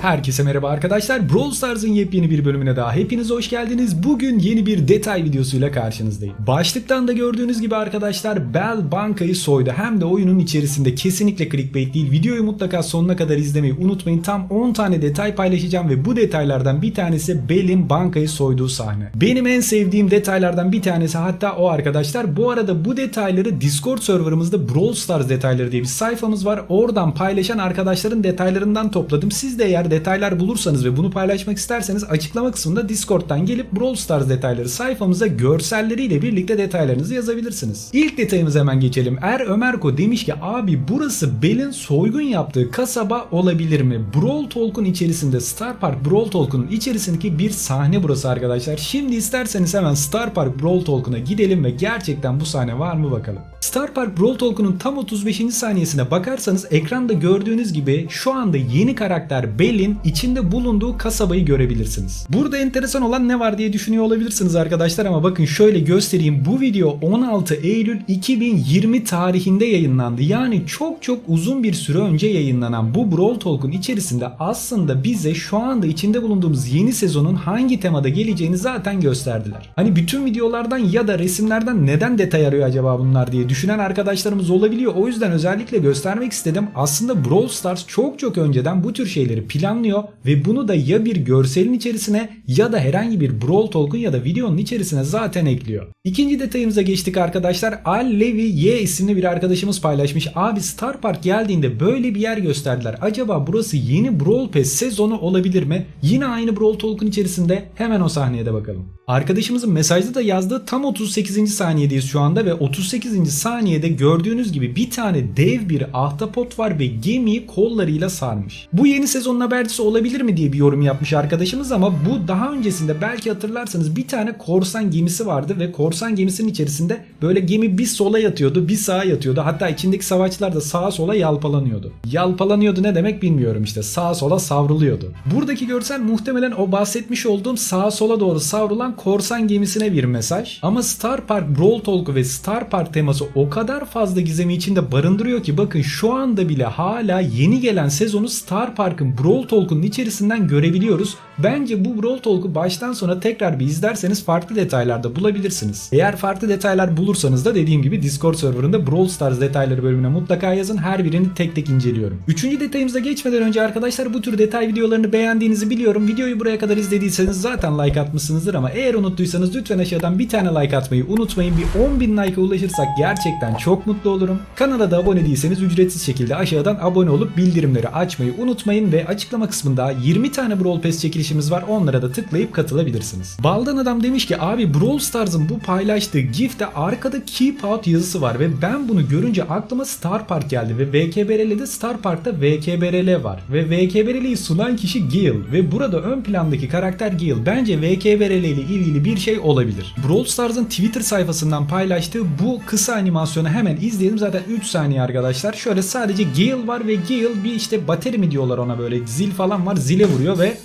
Herkese merhaba arkadaşlar. Brawl Stars'ın yepyeni bir bölümüne daha hepiniz hoş geldiniz. Bugün yeni bir detay videosuyla karşınızdayım. Başlıktan da gördüğünüz gibi arkadaşlar Bell bankayı soydu. Hem de oyunun içerisinde kesinlikle clickbait değil. Videoyu mutlaka sonuna kadar izlemeyi unutmayın. Tam 10 tane detay paylaşacağım ve bu detaylardan bir tanesi Bell'in bankayı soyduğu sahne. Benim en sevdiğim detaylardan bir tanesi hatta o arkadaşlar. Bu arada bu detayları Discord serverımızda Brawl Stars detayları diye bir sayfamız var. Oradan paylaşan arkadaşların detaylarından topladım. Siz de eğer detaylar bulursanız ve bunu paylaşmak isterseniz açıklama kısmında Discord'dan gelip Brawl Stars detayları sayfamıza görselleriyle birlikte detaylarınızı yazabilirsiniz. İlk detayımıza hemen geçelim. Er Ömerko demiş ki abi burası Bell'in soygun yaptığı kasaba olabilir mi? Brawl Talk'un içerisinde Star Park Brawl Talk'un içerisindeki bir sahne burası arkadaşlar. Şimdi isterseniz hemen Star Park Brawl Talk'una gidelim ve gerçekten bu sahne var mı bakalım. Star Park Brawl Talk'unun tam 35. saniyesine bakarsanız ekranda gördüğünüz gibi şu anda yeni karakter Bell'in içinde bulunduğu kasabayı görebilirsiniz. Burada enteresan olan ne var diye düşünüyor olabilirsiniz arkadaşlar ama bakın şöyle göstereyim. Bu video 16 Eylül 2020 tarihinde yayınlandı. Yani çok çok uzun bir süre önce yayınlanan bu Brawl Talk'un içerisinde aslında bize şu anda içinde bulunduğumuz yeni sezonun hangi temada geleceğini zaten gösterdiler. Hani bütün videolardan ya da resimlerden neden detay arıyor acaba bunlar diye düşünen arkadaşlarımız olabiliyor. O yüzden özellikle göstermek istedim. Aslında Brawl Stars çok çok önceden bu tür şeyleri planlıyor ve bunu da ya bir görselin içerisine ya da herhangi bir Brawl Talk'un ya da videonun içerisine zaten ekliyor. İkinci detayımıza geçtik arkadaşlar. Al Levi Y isimli bir arkadaşımız paylaşmış. Abi Star Park geldiğinde böyle bir yer gösterdiler. Acaba burası yeni Brawl Pass sezonu olabilir mi? Yine aynı Brawl Talk'un içerisinde hemen o sahneye de bakalım. Arkadaşımızın mesajda da yazdığı tam 38. saniyedeyiz şu anda ve 38. saniyede gördüğünüz gibi bir tane dev bir ahtapot var ve gemiyi kollarıyla sarmış. Bu yeni sezonun habercisi olabilir mi diye bir yorum yapmış arkadaşımız ama bu daha öncesinde belki hatırlarsanız bir tane korsan gemisi vardı ve korsan gemisinin içerisinde böyle gemi bir sola yatıyordu bir sağa yatıyordu. Hatta içindeki savaşçılar da sağa sola yalpalanıyordu. Yalpalanıyordu ne demek bilmiyorum işte sağa sola savruluyordu. Buradaki görsel muhtemelen o bahsetmiş olduğum sağa sola doğru savrulan korsan gemisine bir mesaj. Ama Star Park Brawl Talk ve Star Park teması o kadar fazla gizemi içinde barındırıyor ki bakın şu anda bile hala yeni gelen sezonu Star Park'ın Brawl Talk'un içerisinden görebiliyoruz. Bence bu Brawl Talk'u baştan sona tekrar bir izlerseniz farklı detaylarda bulabilirsiniz. Eğer farklı detaylar bulursanız da dediğim gibi Discord serverında Brawl Stars detayları bölümüne mutlaka yazın. Her birini tek tek inceliyorum. Üçüncü detayımıza geçmeden önce arkadaşlar bu tür detay videolarını beğendiğinizi biliyorum. Videoyu buraya kadar izlediyseniz zaten like atmışsınızdır ama eğer unuttuysanız lütfen aşağıdan bir tane like atmayı unutmayın. Bir 10.000 like'a ulaşırsak gerçekten çok mutlu olurum. Kanala da abone değilseniz ücretsiz şekilde aşağıdan abone olup bildirimleri açmayı unutmayın ve açıklama kısmında 20 tane Brawl Pass çekilişimiz var. Onlara da tıklayıp katılabilirsiniz. Baldan adam demiş ki abi Brawl Stars'ın bu paylaştığı GIF'te arkada Keep Out yazısı var ve ben bunu görünce aklıma Star Park geldi ve VKBRL'de Star Park'ta VKBRL var ve VKBRL'yi sunan kişi Gil ve burada ön plandaki karakter Gil. Bence VKBRL ile ilgili bir şey olabilir. Brawl Stars'ın Twitter sayfasından paylaştığı bu kısa animasyonu hemen izleyelim. Zaten 3 saniye arkadaşlar. Şöyle sadece Gale var ve Gale bir işte bateri mi diyorlar ona böyle zil falan var zile vuruyor ve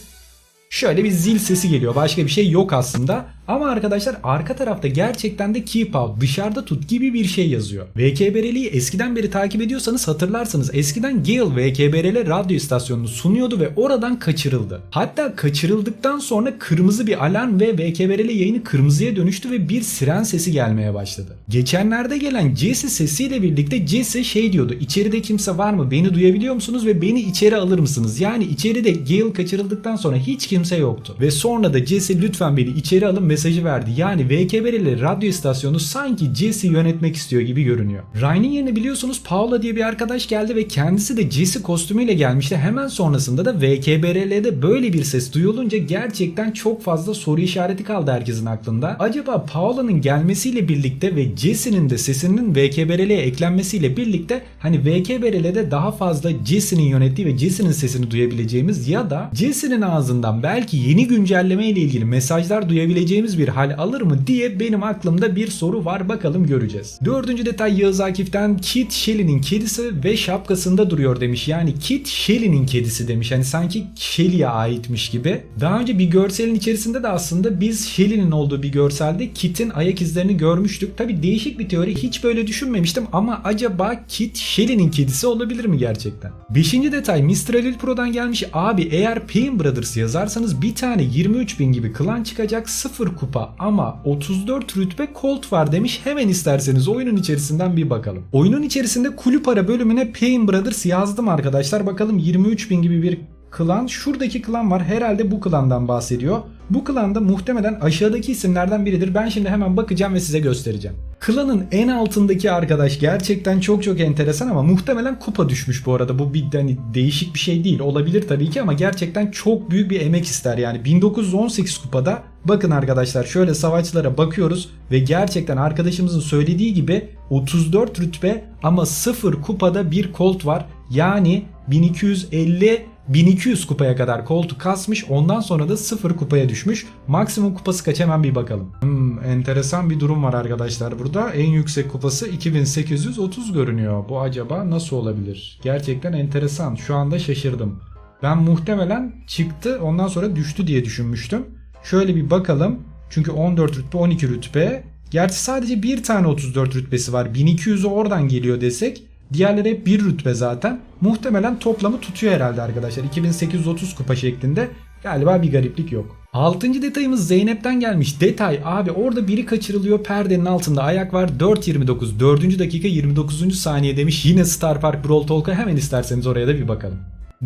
şöyle bir zil sesi geliyor. Başka bir şey yok aslında. Ama arkadaşlar arka tarafta gerçekten de keep out dışarıda tut gibi bir şey yazıyor. VKBRL'yi eskiden beri takip ediyorsanız hatırlarsınız. Eskiden Gale VKBRL radyo istasyonunu sunuyordu ve oradan kaçırıldı. Hatta kaçırıldıktan sonra kırmızı bir alarm ve VKBRL yayını kırmızıya dönüştü ve bir siren sesi gelmeye başladı. Geçenlerde gelen Jesse sesiyle birlikte Jesse şey diyordu. İçeride kimse var mı? Beni duyabiliyor musunuz ve beni içeri alır mısınız? Yani içeride Gale kaçırıldıktan sonra hiç kimse yoktu. Ve sonra da Jesse lütfen beni içeri alın mesajı verdi. Yani VKBRL radyo istasyonu sanki Jesse yönetmek istiyor gibi görünüyor. Ryan'in yerine biliyorsunuz Paula diye bir arkadaş geldi ve kendisi de Jesse kostümüyle gelmişti. Hemen sonrasında da VKBRL'de böyle bir ses duyulunca gerçekten çok fazla soru işareti kaldı herkesin aklında. Acaba Paula'nın gelmesiyle birlikte ve Jesse'nin de sesinin VKBRL'ye eklenmesiyle birlikte hani VKBRL'de daha fazla Jesse'nin yönettiği ve Jesse'nin sesini duyabileceğimiz ya da Jesse'nin ağzından belki yeni güncelleme ile ilgili mesajlar duyabileceğimiz istediğimiz bir hal alır mı diye benim aklımda bir soru var bakalım göreceğiz. Dördüncü detay Yağız Akif'ten Kit Shelly'nin kedisi ve şapkasında duruyor demiş. Yani Kit Shelly'nin kedisi demiş. Hani sanki Shelly'e aitmiş gibi. Daha önce bir görselin içerisinde de aslında biz Shelly'nin olduğu bir görselde Kit'in ayak izlerini görmüştük. Tabi değişik bir teori hiç böyle düşünmemiştim ama acaba Kit Shelly'nin kedisi olabilir mi gerçekten? Beşinci detay Mr. Elite Pro'dan gelmiş. Abi eğer Payne Brothers yazarsanız bir tane 23 bin gibi klan çıkacak 0 kupa ama 34 rütbe Colt var demiş. Hemen isterseniz oyunun içerisinden bir bakalım. Oyunun içerisinde kulüp ara bölümüne Payne Brothers yazdım arkadaşlar. Bakalım 23 bin gibi bir klan. Şuradaki klan var. Herhalde bu klandan bahsediyor. Bu klanda muhtemelen aşağıdaki isimlerden biridir. Ben şimdi hemen bakacağım ve size göstereceğim. Klanın en altındaki arkadaş gerçekten çok çok enteresan ama muhtemelen kupa düşmüş bu arada. Bu bir hani değişik bir şey değil. Olabilir tabii ki ama gerçekten çok büyük bir emek ister. Yani 1918 kupada bakın arkadaşlar şöyle savaşçılara bakıyoruz ve gerçekten arkadaşımızın söylediği gibi 34 rütbe ama 0 kupada bir kolt var. Yani 1250 1200 kupaya kadar koltuğu kasmış ondan sonra da 0 kupaya düşmüş. Maksimum kupası kaç hemen bir bakalım. Hmm, enteresan bir durum var arkadaşlar burada. En yüksek kupası 2830 görünüyor. Bu acaba nasıl olabilir? Gerçekten enteresan. Şu anda şaşırdım. Ben muhtemelen çıktı ondan sonra düştü diye düşünmüştüm. Şöyle bir bakalım. Çünkü 14 rütbe 12 rütbe. Gerçi sadece bir tane 34 rütbesi var. 1200'ü oradan geliyor desek Diğerleri hep bir rütbe zaten. Muhtemelen toplamı tutuyor herhalde arkadaşlar. 2830 kupa şeklinde. Galiba bir gariplik yok. Altıncı detayımız Zeynep'ten gelmiş. Detay abi orada biri kaçırılıyor perdenin altında ayak var 4.29 4. dakika 29. saniye demiş. Yine Star Park Brawl Talk'a hemen isterseniz oraya da bir bakalım.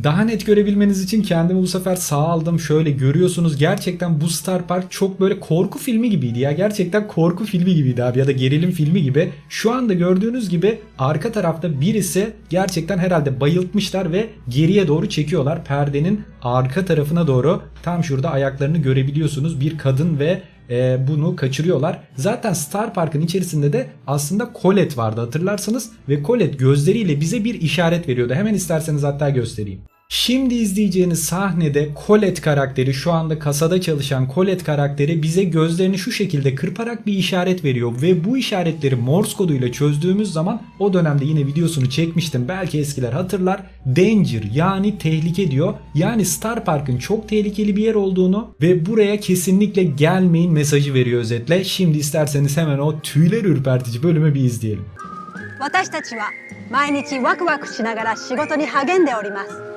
Daha net görebilmeniz için kendimi bu sefer sağ aldım. Şöyle görüyorsunuz gerçekten bu Star Park çok böyle korku filmi gibiydi ya. Gerçekten korku filmi gibiydi abi ya da gerilim filmi gibi. Şu anda gördüğünüz gibi arka tarafta birisi gerçekten herhalde bayıltmışlar ve geriye doğru çekiyorlar. Perdenin arka tarafına doğru tam şurada ayaklarını görebiliyorsunuz. Bir kadın ve e, bunu kaçırıyorlar. Zaten Star Park'ın içerisinde de aslında Colette vardı hatırlarsanız ve Colette gözleriyle bize bir işaret veriyordu. Hemen isterseniz hatta göstereyim. Şimdi izleyeceğiniz sahnede Colette karakteri şu anda kasada çalışan Colette karakteri bize gözlerini şu şekilde kırparak bir işaret veriyor ve bu işaretleri Morse koduyla çözdüğümüz zaman o dönemde yine videosunu çekmiştim belki eskiler hatırlar danger yani tehlike diyor. Yani Star Park'ın çok tehlikeli bir yer olduğunu ve buraya kesinlikle gelmeyin mesajı veriyor özetle. Şimdi isterseniz hemen o tüyler ürpertici bölümü bir izleyelim. 私たちは毎日ワクワクしながら仕事に励んでおります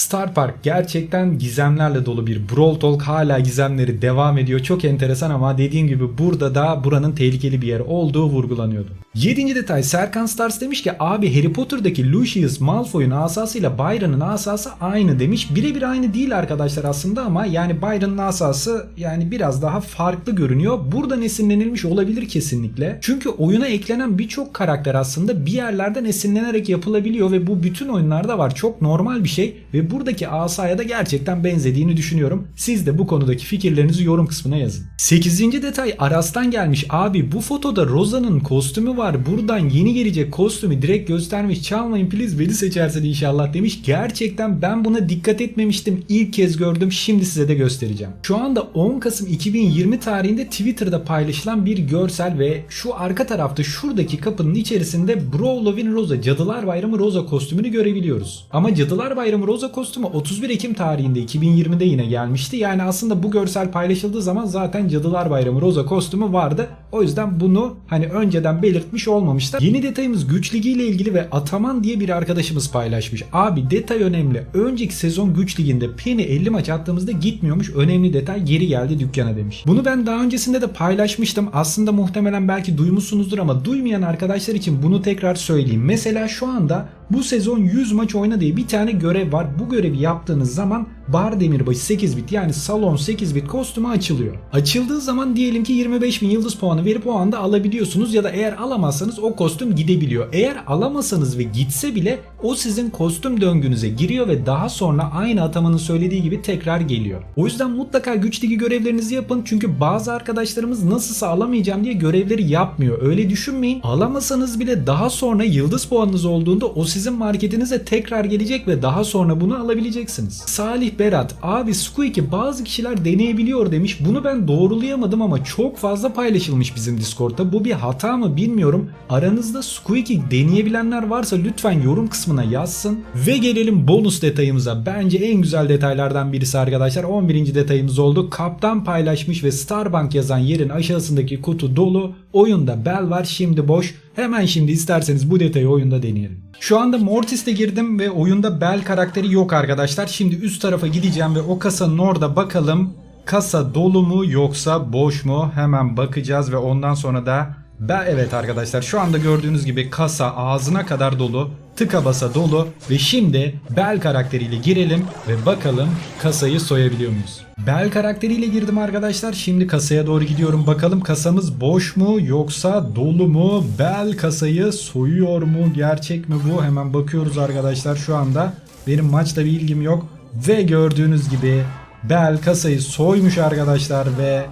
Star Park gerçekten gizemlerle dolu bir Brawl Talk hala gizemleri devam ediyor. Çok enteresan ama dediğim gibi burada da buranın tehlikeli bir yer olduğu vurgulanıyordu. 7. detay Serkan Stars demiş ki abi Harry Potter'daki Lucius Malfoy'un asasıyla Byron'ın asası aynı demiş. Birebir aynı değil arkadaşlar aslında ama yani Byron'ın asası yani biraz daha farklı görünüyor. Buradan esinlenilmiş olabilir kesinlikle. Çünkü oyuna eklenen birçok karakter aslında bir yerlerden esinlenerek yapılabiliyor ve bu bütün oyunlarda var. Çok normal bir şey ve buradaki asaya da gerçekten benzediğini düşünüyorum. Siz de bu konudaki fikirlerinizi yorum kısmına yazın. 8. detay Aras'tan gelmiş. Abi bu fotoda Rosa'nın kostümü. Buradan yeni gelecek kostümü direkt göstermiş. Çalmayın please beni seçersen inşallah demiş. Gerçekten ben buna dikkat etmemiştim. İlk kez gördüm. Şimdi size de göstereceğim. Şu anda 10 Kasım 2020 tarihinde Twitter'da paylaşılan bir görsel ve şu arka tarafta şuradaki kapının içerisinde Brawlovin Rosa Cadılar Bayramı Rosa kostümünü görebiliyoruz. Ama Cadılar Bayramı Rosa kostümü 31 Ekim tarihinde 2020'de yine gelmişti. Yani aslında bu görsel paylaşıldığı zaman zaten Cadılar Bayramı Rosa kostümü vardı. O yüzden bunu hani önceden belirtmiş olmamışlar. Yeni detayımız Güç Ligi ile ilgili ve Ataman diye bir arkadaşımız paylaşmış. Abi detay önemli. Önceki sezon Güç Ligi'nde Penny 50 maç attığımızda gitmiyormuş. Önemli detay geri geldi dükkana demiş. Bunu ben daha öncesinde de paylaşmıştım. Aslında muhtemelen belki duymuşsunuzdur ama duymayan arkadaşlar için bunu tekrar söyleyeyim. Mesela şu anda bu sezon 100 maç oyna diye bir tane görev var. Bu görevi yaptığınız zaman bar demirbaşı 8 bit yani salon 8 bit kostümü açılıyor. Açıldığı zaman diyelim ki 25 bin yıldız puanı verip o anda alabiliyorsunuz ya da eğer alamazsanız o kostüm gidebiliyor. Eğer alamasanız ve gitse bile o sizin kostüm döngünüze giriyor ve daha sonra aynı atamanın söylediği gibi tekrar geliyor. O yüzden mutlaka güç görevlerinizi yapın çünkü bazı arkadaşlarımız nasılsa alamayacağım diye görevleri yapmıyor. Öyle düşünmeyin. Alamasanız bile daha sonra yıldız puanınız olduğunda o sizin sizin marketinize tekrar gelecek ve daha sonra bunu alabileceksiniz. Salih Berat abi Squeak'i bazı kişiler deneyebiliyor demiş. Bunu ben doğrulayamadım ama çok fazla paylaşılmış bizim Discord'da. Bu bir hata mı bilmiyorum. Aranızda Squeak'i deneyebilenler varsa lütfen yorum kısmına yazsın. Ve gelelim bonus detayımıza. Bence en güzel detaylardan birisi arkadaşlar. 11. detayımız oldu. Kaptan paylaşmış ve Starbank yazan yerin aşağısındaki kutu dolu. Oyunda bel var şimdi boş. Hemen şimdi isterseniz bu detayı oyunda deneyelim. Şu anda Mortis'te girdim ve oyunda Bell karakteri yok arkadaşlar. Şimdi üst tarafa gideceğim ve o kasanın orada bakalım kasa dolu mu yoksa boş mu? Hemen bakacağız ve ondan sonra da ben evet arkadaşlar şu anda gördüğünüz gibi kasa ağzına kadar dolu, tıka basa dolu ve şimdi Bell karakteriyle girelim ve bakalım kasayı soyabiliyor muyuz? Bell karakteriyle girdim arkadaşlar. Şimdi kasaya doğru gidiyorum. Bakalım kasamız boş mu yoksa dolu mu? Bell kasayı soyuyor mu? Gerçek mi bu? Hemen bakıyoruz arkadaşlar şu anda. Benim maçta bir ilgim yok. Ve gördüğünüz gibi Bell kasayı soymuş arkadaşlar ve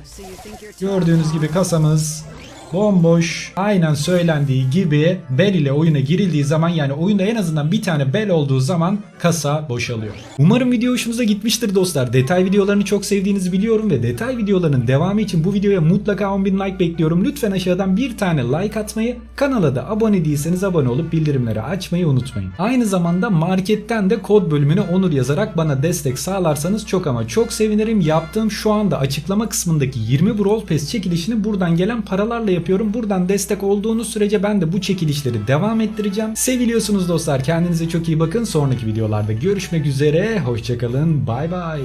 gördüğünüz gibi kasamız bomboş. Aynen söylendiği gibi Bell ile oyuna girildiği zaman yani oyunda en azından bir tane Bell olduğu zaman kasa boşalıyor. Umarım video hoşunuza gitmiştir dostlar. Detay videolarını çok sevdiğinizi biliyorum ve detay videolarının devamı için bu videoya mutlaka 10.000 like bekliyorum. Lütfen aşağıdan bir tane like atmayı, kanala da abone değilseniz abone olup bildirimleri açmayı unutmayın. Aynı zamanda marketten de kod bölümüne onur yazarak bana destek sağlarsanız çok ama çok sevinirim. Yaptığım şu anda açıklama kısmındaki 20 Brawl Pass çekilişini buradan gelen paralarla yapıyorum. Buradan destek olduğunuz sürece ben de bu çekilişleri devam ettireceğim. Seviliyorsunuz dostlar. Kendinize çok iyi bakın. Sonraki videolarda görüşmek üzere. Hoşçakalın. Bay bay.